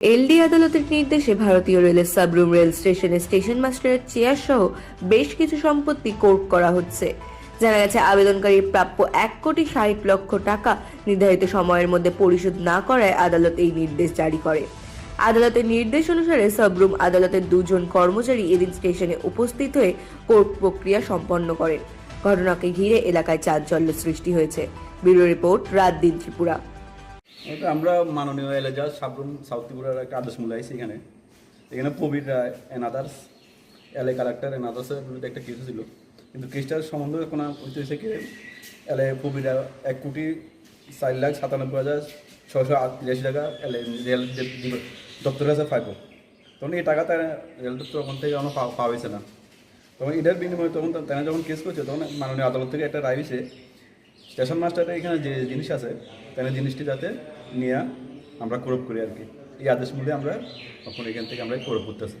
এলডি আদালতের নির্দেশে ভারতীয় রেলের সাবরুম রেল স্টেশনে স্টেশন মাস্টারের চেয়ার সহ বেশ কিছু সম্পত্তি কোর্ট করা হচ্ছে। জানা গেছে, আবেদনকারীর প্রাপ্য এক কোটি ষাট লক্ষ টাকা নির্ধারিত সময়ের মধ্যে পরিশোধ না করায় আদালত এই নির্দেশ জারি করে। আদালতের নির্দেশ অনুসারে সাবরুম আদালতের দুজন কর্মচারী এদিন স্টেশনে উপস্থিত হয়ে কোর্ট প্রক্রিয়া সম্পন্ন করেন। ঘটনাকে ঘিরে এলাকায় চাঞ্চল্য সৃষ্টি হয়েছে। ব্যুরো রিপোর্ট, রাত দিন ত্রিপুরা। এটা আমরা মাননীয় এলাজা সাবরুম, সাউথ ত্রিপুরার একটা আদেশ মূল্য এখানে। এখানে Prabir Roy and others LA collector and আদার্সের বিরুদ্ধে একটা কেস ছিল কিন্তু কেসটার সম্বন্ধে এখন হচ্ছে হচ্ছে কি? এলএ প্রবীর রায় এক কোটি চার লাখ সাতানব্বই হাজার ছশো তিরাশি টাকা এলএ রেল দপ্তরের কাছে ফাইব তখন এই টাকা তারা রেল দপ্তর ওখান থেকে এখনও পাওয়া পাওয়া হয়েছে না। তখন এটার বিনিময়ে তখন তারা যখন কেস করছে, তখন মাননীয় আদালত থেকে একটা রায় হয়েছে স্টেশন মাস্টারের এখানে যে জিনিস আছে, তাহলে জিনিসটি যাতে নিয়ে আমরা ক্রোপ করি আর কি। এই আদেশ মূল্যে আমরা তখন এখান থেকে আমরা ক্রোপ করতেছি।